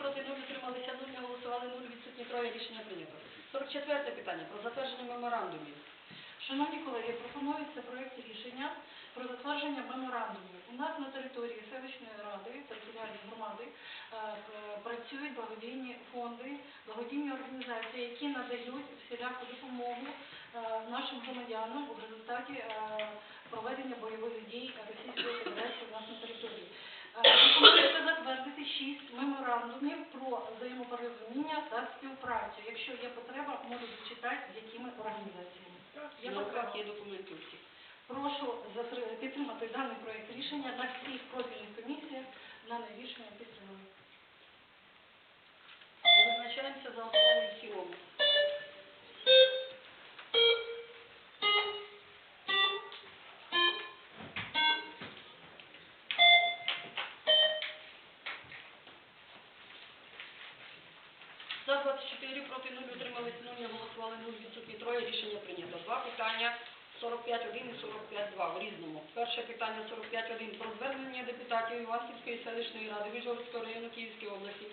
Проти 0 утрималися 0, не голосували 0, відсутні троє, рішення прийнято. 44 питання про затвердження меморандумів. Шановні колеги, пропонується проект рішення про затвердження меморандумів. У нас на території селищної ради, територіальної громади, е, працюють благодійні фонди, благодійні організації, які надають всіляку допомогу е, нашим громадянам у результаті е, проведення бойових дій Російської Федерації у нас на території. Е, Пропонується затвердити шість меморандумів про взаємопорозуміння та співпрацю. Якщо є потреба, можу зачитати, з якими організаціями. Є На потреба. є документи. Прошу підтримати даний проект рішення на всіх профільних комісіях. Дане рішення підтримуємо. Визначаємося за основу і цілому. 24, проти 0, утримались 0, не голосували 0, відсутні троє, рішення прийнято. Два питання 45.1 і 45.2 в різному. Перше питання 45.1 про звернення депутатів Іванківської селищної ради Вижгородського району Київської області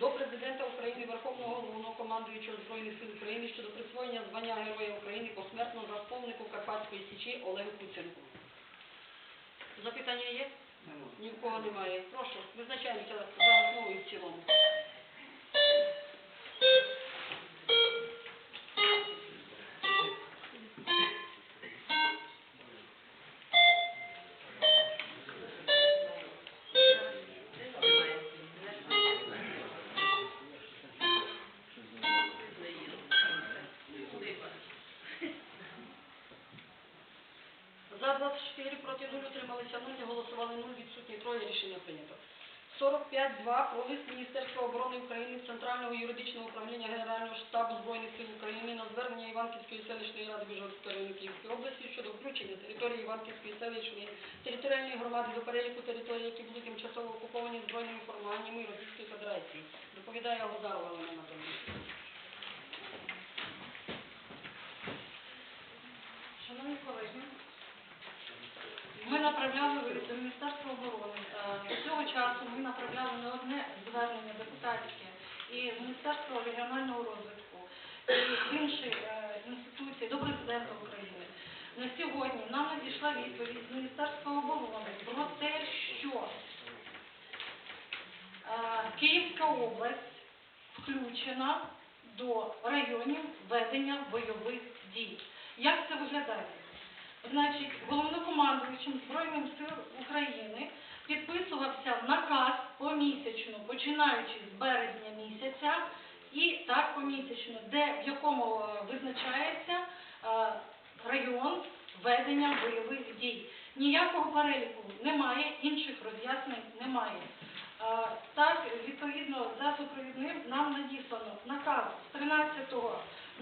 до Президента України, Верховного Головного командуючого Збройних сил України щодо присвоєння звання Героя України посмертно засновнику Карпатської Січі Олегу Куценку. Запитання є? Ні в кого немає. Прошу, визначаємося за основу і в цілому. За 24, проти 0, утрималися 0, не голосували 0, відсутні троє, рішення прийнято. 45.2 про лист Міністерства оборони України Центрального юридичного управління Генерального штабу Збройних сил України на звернення Іванківської селищної ради Вижгородського району Київської області щодо включення території Іванківської селищної територіальної громади до переліку територій, які були тимчасово окуповані збройними формуваннями Російської Федерації. Доповідає Гозарова Олена Анатолійовна. Шановні колеги, направляли до Міністерства оборони. Е, До цього часу ми направляли не одне звернення депутатське і з Міністерства регіонального розвитку, і інші е, інституції до президента України. На сьогодні нам надійшла відповідь з Міністерства оборони про те, що е, Київська область включена до районів ведення бойових дій. Як це виглядає? Значить, головнокомандуючим Збройним сил України підписувався наказ помісячно, починаючи з березня місяця, і так помісячно, де в якому е, визначається е, район ведення бойових дій. Ніякого переліку немає, інших роз'яснень немає. Е, Так, відповідно, за супровідним нам надіслано наказ з 13.03,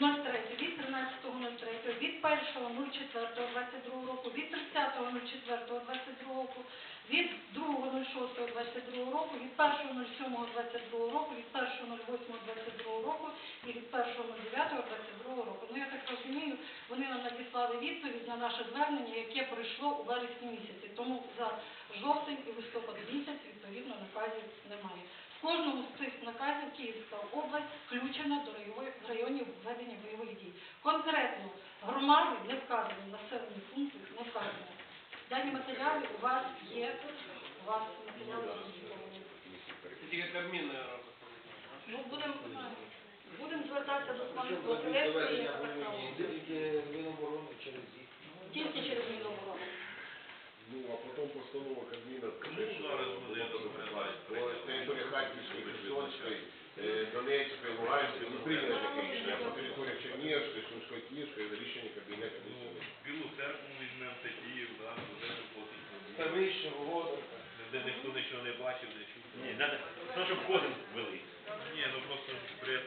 13.03, від 1.04.22 року, від 30.04.22 року, від 2.06.22 року, від 1.07.22 року, від 1.08.22 року і від 1.09.22 року. Ну, я так розумію, вони нам надіслали відповідь на наше звернення, яке прийшло у вересні місяці. Тому за жовтень і листопад місяць, відповідно, наказів немає. В кожному з цих наказів Київська область включена до районів- районів ведення бойових дій. Конкретно громади не вказані, населені пункти не вказані. Дані матеріали у вас є, у вас матеріали термін, Ну, будемо будем звертатися до так само. Тільки Міноборони через їх. Тільки через Міноборони. Ну, а потім постанова Кабміна Ну, зараз буде добре. по території Харківської, Херсонської, е, Донецької, Луганської, ну прийняли таке рішення, а по території Чернігівської, Сумської, Київської за рішення Кабінету Ну, Міністрів. Білу церкву візьмемо, це Київ, да, де платить. Ставище, Володарка. Де ніхто нічого не бачив, не чув. Ні, то, щоб кожен вели. Ні, ну просто бред.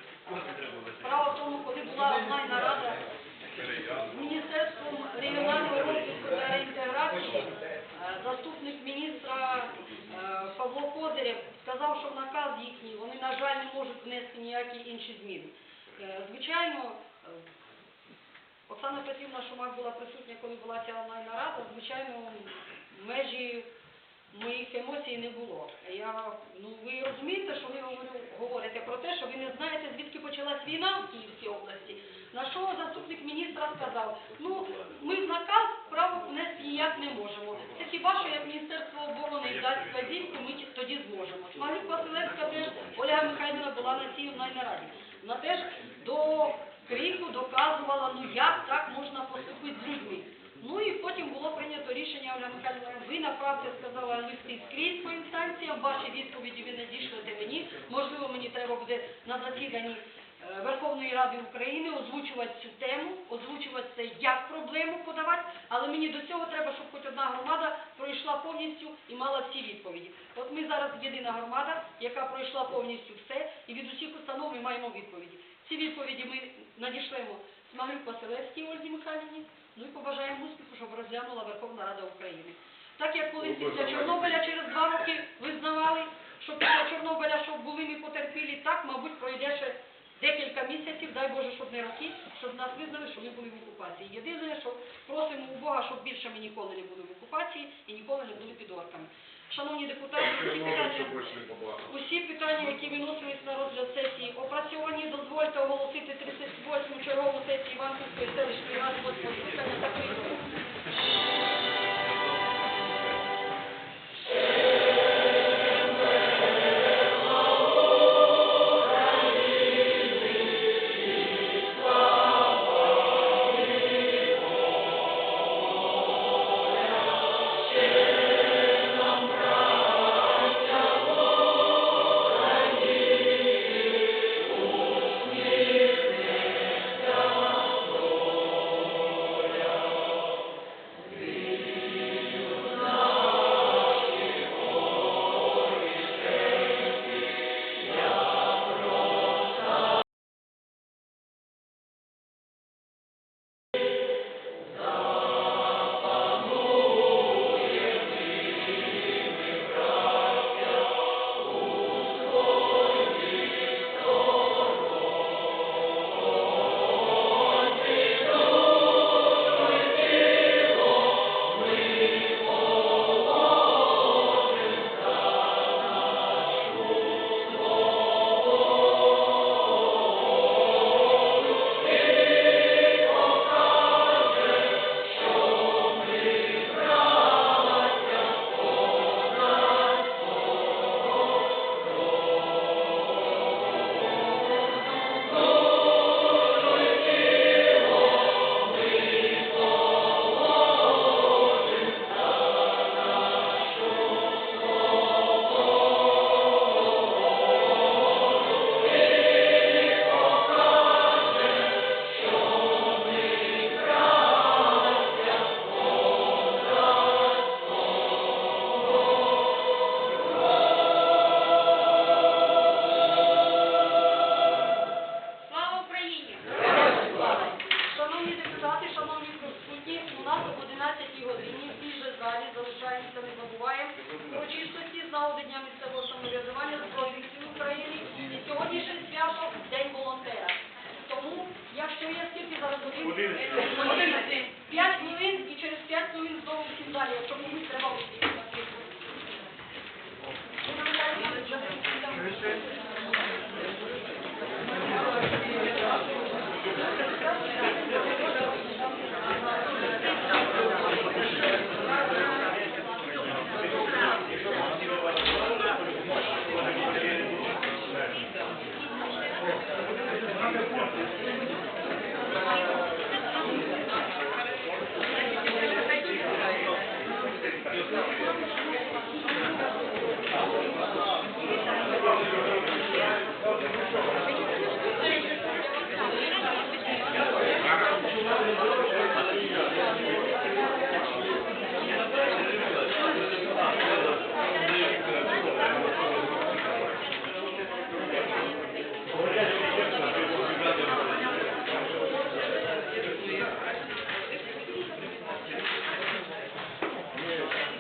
господаря сказав, що в наказ їхній вони, на жаль, не можуть внести ніякі інші зміни. Е, звичайно, е, Оксана Петрівна Шумак була присутня, коли була ця онлайн-нарада, звичайно, межі моїх емоцій не було. Я, ну, Ви розумієте, що ви говорите про те, що ви не знаєте, звідки почалась війна в Київській області, на що заступник міністра сказав, ну, ми в наказ право хіба як Міністерство оборони і дасть вказівку, ми тоді зможемо. Смалюк Василевська теж, Ольга Михайлівна була на цій онлайн-нараді. Вона теж до крику доказувала, ну як так можна поступити з людьми. Ну і потім було прийнято рішення, Оля Михайлівна, ви направте, сказала листи скрізь по інстанціям, ваші відповіді ви надішлете мені. Можливо, мені треба буде на засіданні Верховної Ради України озвучувати цю тему, озвучувати це як проблему подавати, але мені до цього треба, щоб хоч одна громада пройшла повністю і мала всі відповіді. От ми зараз єдина громада, яка пройшла повністю все, і від усіх установ ми маємо відповіді. Ці відповіді ми надішлемо Смаглюк Василевській Ользі Михайлівні, ну і побажаємо успіху, щоб розглянула Верховна Рада України. Так як колись після Чорнобиля через два роки визнавали, що після Чорнобиля, щоб були ми потерпілі, так, мабуть, пройде ще декілька місяців, дай Боже, щоб не роки, щоб нас визнали, що ми були в окупації. Єдине, що просимо у Бога, щоб більше ми ніколи не були в окупації і ніколи не були під орками. Шановні депутати, усі питання... Усі питання, які виносились на розгляд сесії, опрацьовані, дозвольте оголосити 38-му чергову сесію Іванківської селищної нагоди Дня місцевого самоврядування Збройних сил України і сьогоднішнє свято День волонтера. Тому, якщо є скільки зараз годин? 5 хвилин і через 5 хвилин знову всі в залі, якщо комусь треба вийти. Зараз